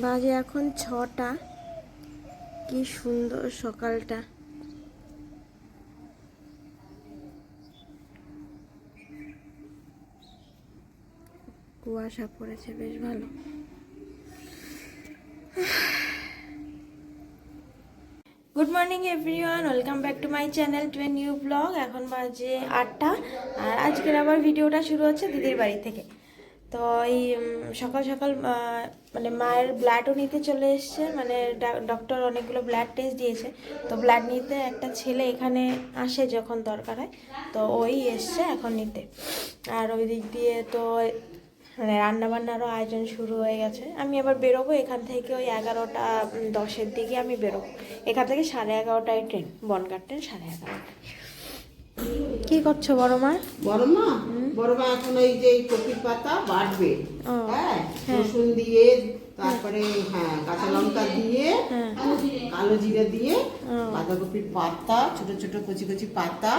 বাজে এখন ছটা। কি সুন্দর সকালটা। কুয়াশা পড়েছে, বেশ ভালো। Good morning everyone welcome back to my channel to a new vlog এখন বাজে আটটা। আর আজকের আবার ভিডিওটা শুরু হচ্ছে দিদির বাড়ি থেকে। তো এই সকাল সকাল মানে মায়ের ব্লাডও নিতে চলে এসছে মানে ডক্টর অনেকগুলো ব্লাড টেস্ট দিয়েছে। তো ব্লাড নিতে একটা ছেলে এখানে আসে যখন দরকার হয়, তো ওই এসছে এখন নিতে। আর ওই দিক দিয়ে তো মানে রান্নাবান্নারও আয়োজন শুরু হয়ে গেছে। আমি আবার বেরোবো এখান থেকে ওই এগারোটা দশের দিকে আমি বেরোবো। এখান থেকে সাড়ে এগারোটায় ট্রেন বনগাঁ ট্রেন সাড়ে এগারোটায়। কি করছ বড় মা? বড় মা? বড় মা এখন ওই যে এই কপির পাতা বাটবে। ও, হ্যাঁ রসুন দিয়ে তারপরে হ্যাঁ কাঁচা লঙ্কা দিয়ে হ্যাঁ। কালো জিরা। দিয়ে বাঁধাকপির পাতা ছোট ছোট কচি কচি পাতা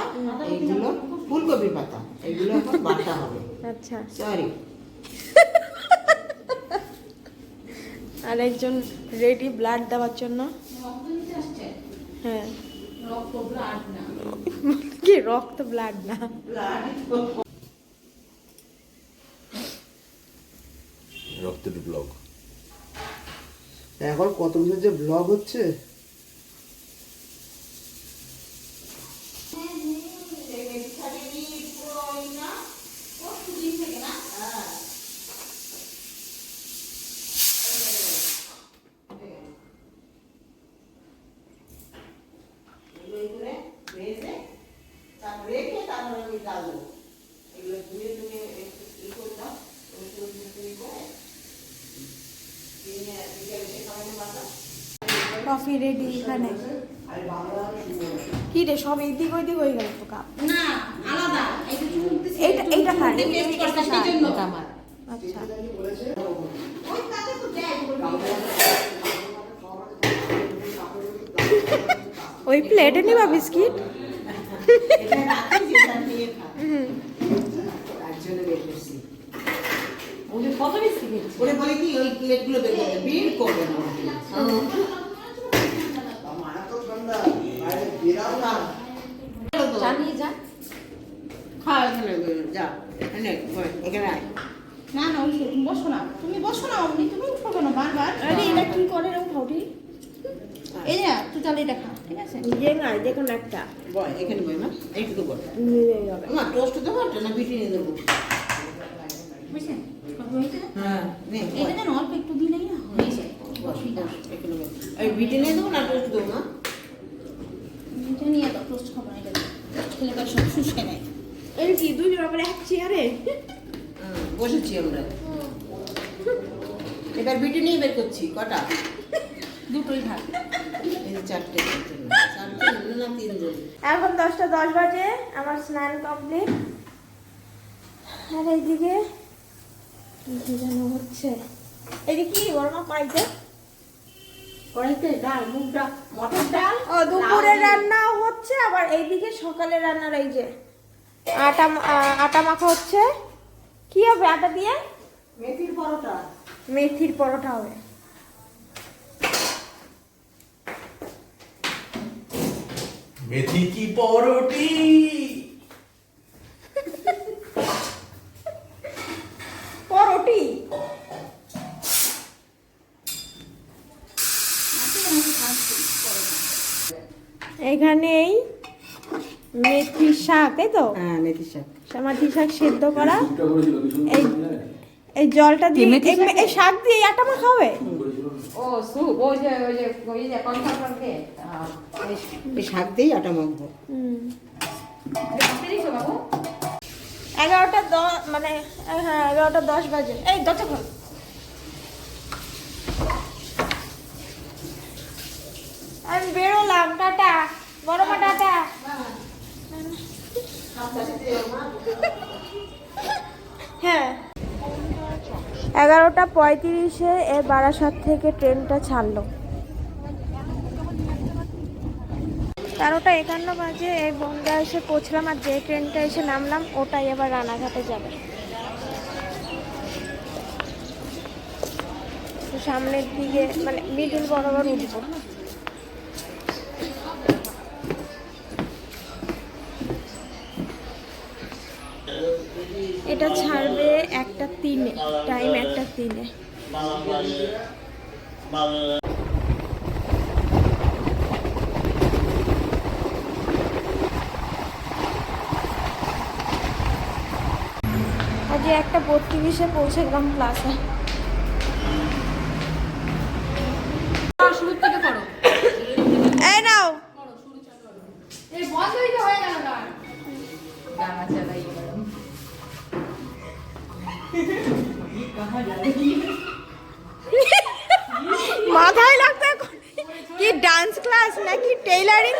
এইগুলো ফুলকপির পাতা এইগুলো এখন বাটা হবে। আচ্ছা। সরি আর একজন রেডি ব্লাড দেওয়ার জন্য? হ্যাঁ। কি রক্ত ব্লাড না রক্তের ব্লগ এখন কত কিছু যে ব্লগ হচ্ছে তারপরে রেখে তারপরে আমি ডাল দেবো এগুলো ধুয়ে ধুয়ে একটু ই করে দাও রসুন টুসুন করে দিয়ে বিকেলে সে খাওয়ানো বাটা কফি রেডি এখানে। কি রে সব এদিক ওইদিক হয়ে গেল তো কাপ? না আলাদা। এটা টেস্ট করতে জন্য আমার আচ্ছা। ওই তাতে তো দেয় ওই প্লেটে নিবা বিস্কিট? এটা কত খেয়েছি ওরে বলে কি ওই প্লেটগুলো বের করবে না না জানিয়ে যা এখানে যা আয় না না বসো না তুমি বসো না তুমি উঠো কেন বারবার এটা কি করে উঠাউটি এই যে তুই তাহলে এটা ঠিক আছে যে না দেখুন একটা বল এখানে না মা টোস্ট দেবো না বিটি নিয়ে দেবো বুঝছেন হ্যাঁ এটা যেন অল্প একটু দিলেই না এখানে বল এই বিটি নিয়ে দেবো না টোস্ট দেবো মা এটা নিয়ে দাও টোস্ট খাব না এটা টোস্ট সব শুষে নেয় এই কি দুজন আবার এক চেয়ারে বসেছি আমরা। এবার বিটি নিয়ে বের করছি কটা? দুটোই ভাগ। এই চারটে এখন দশটা দশ বাজে আমার স্নান কমপ্লিট আর এইদিকে কি যেন হচ্ছে। এদিকে কি বড় মা পাইতে কড়াইতে ডাল মুগ ডাল মটর ডাল ও দুপুরে রান্না হচ্ছে আবার এইদিকে সকালে রান্নার এই যে আটা আটা মাখা হচ্ছে। কি হবে আটা দিয়ে? মেথির পরোটা। মেথির পরোটা হবে। মেথি কি পরোটি পরোটি? এখানে এই মেথির শাক তাই তো? হ্যাঁ মেথির শাক। মেথি শাক সেদ্ধ করা। এই এই জলটা দিয়ে এই- শাক? দিয়ে এই আটা মাখা হবে? ও সুপ ওই যে ওই যে ওই যে কনসার্ট করতে এই শাক দিয়েই আটা মাখবো। হুম। এগারোটা দশ মানে হ্যাঁ এগারোটা দশ বাজে। এই দরজা খোল আমি বেরোলাম টাটা বড় মা টাটা হ্যাঁ এগারোটা পঁয়ত্রিশে এ বারাসাত থেকে ট্রেনটা ছাড়লো। তেরোটা একান্ন বাজে এই বনগা এসে পৌঁছলাম আর যে ট্রেনটা এসে নামলাম, ওটাই আবার রানাঘাটে যাবে। সামনের দিকে মানে মিডিল বরাবর উঠবো। এটা ছাড়বে একটা তিনে টাইম একটা তিনে। আজ একটা বত্রিশে পৌঁছে গেলাম ক্লাসে করো এই নাও। এই বন্ধ হয়ে গেল মাথায় লাগবে এখন। কি ডান্স ক্লাস নাকি টেইলারিং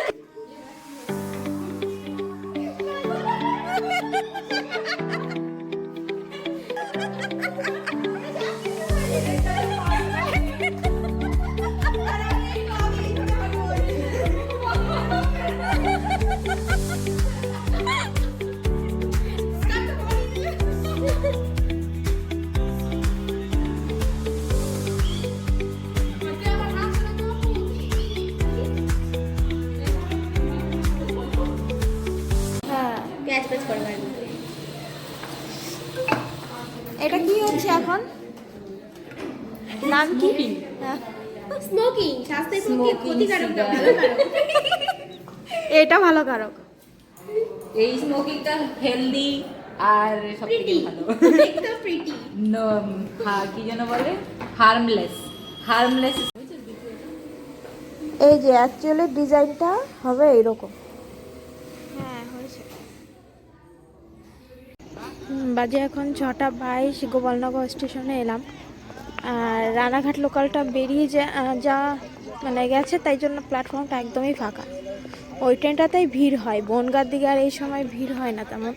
এটা কি হচ্ছে এখন? নাম কি? হ্যাঁ। স্মোকিং স্বাস্থ্যের পক্ষে ক্ষতিকারক না ভালোকারক এটা ভালো কারক। এই স্মোকিংটা হেলদি আর সব থেকে ভালো। দেখতে প্রিটি হা- কি যেন বলে? হার্মলেস হার্মলেস এই যে অ্যাকচুয়ালি ডিজাইনটা হবে এইরকম হ্যাঁ হয়েছে হুম, বাজে এখন ছটা বাইশ, গোপালনগর স্টেশনে এলাম। আর রানাঘাট লোকালটা বেরিয়ে যা মানে গেছে, তাই জন্য প্ল্যাটফর্মটা একদমই ফাঁকা। ওই ট্রেনটাতেই ভিড় হয় বনগার দিকে আর এই সময় ভিড় হয় না তেমন।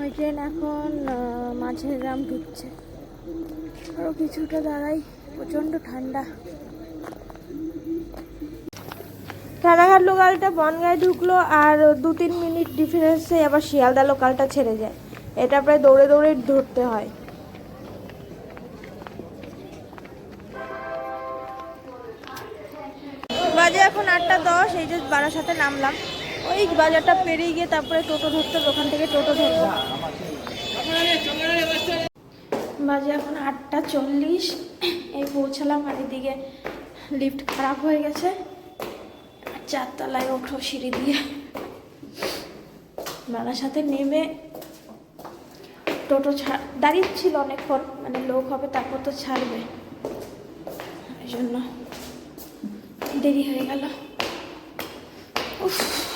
ওই ট্রেন এখন মাঝের গ্রাম ঢুকছে। আরও কিছুটা দাঁড়াই, প্রচণ্ড ঠান্ডা। রানাঘাট লোকালটা বনগায় ঢুকলো আর দু তিন মিনিট ডিফারেন্সে আবার শিয়ালদা লোকালটা ছেড়ে যায়। এটা প্রায় দৌড়ে দৌড়ে ধরতে হয়। বাজে এখন আটটা দশ, এই যে বারাসাতে নামলাম। ওই বাজারটা পেরিয়ে গিয়ে তারপরে টোটো ধরতে ওখান থেকে টোটো ধরবো। বাজে এখন আটটা চল্লিশ, এই পৌঁছালাম আর এদিকে লিফট খারাপ হয়ে গেছে। চারতলায় ওঠো সিঁড়ি দিয়ে। সাথে নেমে টোটো ছাড় দাঁড়িয়ে ছিল অনেকক্ষণ মানে লোক হবে তারপর তো ছাড়বে। এই জন্য দেরি হয়ে গেল। উফ।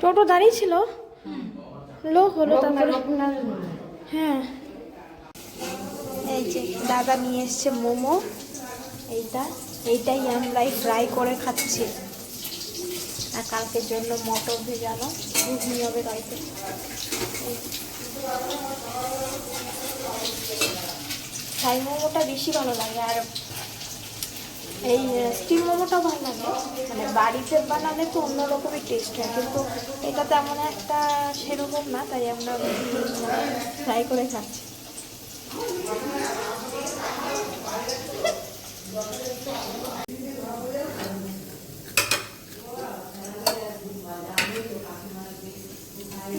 টোটো দাঁড়িয়ে ছিল। লোক হলো তারপরে হ্যাঁ। এই যে দাদা নিয়ে এসছে মোমো। এইটা, এইটাই আমরা ফ্রাই করে খাচ্ছি। আর কালকের জন্য মটর ভেজানো, ঘুগনি হবে কালকে। ফ্রাই মোমোটা বেশি ভালো লাগে আর এই স্টিম মোমোটা ভালো লাগে। মানে বাড়িতে বানালে তো অন্যরকমই টেস্ট হয়, কিন্তু এটা তেমন একটা সেরকম না, তাই আমরা ফ্রাই করে খাচ্ছি।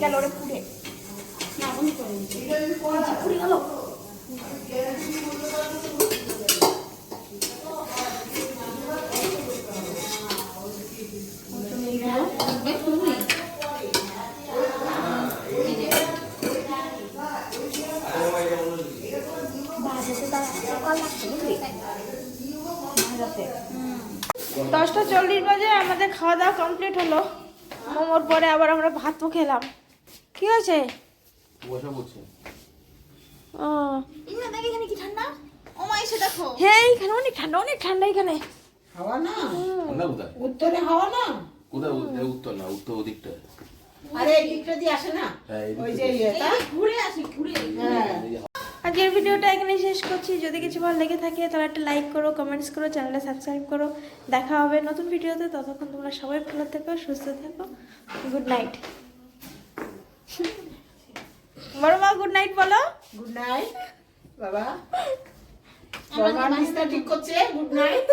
গেল, ওরে পুড়ে না বন্ধ করে পুড়ে গেল বাজাতে তার সকাল লাগছে বুঝলি বাজাতে দশটা চল্লিশ বাজে আমাদের খাওয়া দাওয়া কমপ্লিট হলো। মোমোর পরে আবার আমরা ভাতও খেলাম। কি আছে ও। এখানে কি ঠান্ডা? ও মা এসে দেখো। হ্যাঁ এইখানে অনেক ঠান্ডা অনেক ঠান্ডা এখানে। হাওয়া না? উত্তরে হাওয়া না? কোথায়? উত্তর না উত্তর ওদিকটা আরে এই দিকটা দিয়ে আসে না? হ্যাঁ, ওই যে ঘুরে আসি ঘুরে। হ্যাঁ। আজকের ভিডিওটা এখানে শেষ করছি। যদি কিছু ভালো লেগে থাকে তাহলে একটা লাইক করো কমেন্টস করো চ্যানেলটা সাবস্ক্রাইব করো। দেখা হবে নতুন ভিডিওতে। ততক্ষণ তোমরা সবাই ভালো থেকো সুস্থ থেকো। গুড নাইট বড় মা গুড নাইট বলো। গুড নাইট বাবা। ঠিক করছে। Good night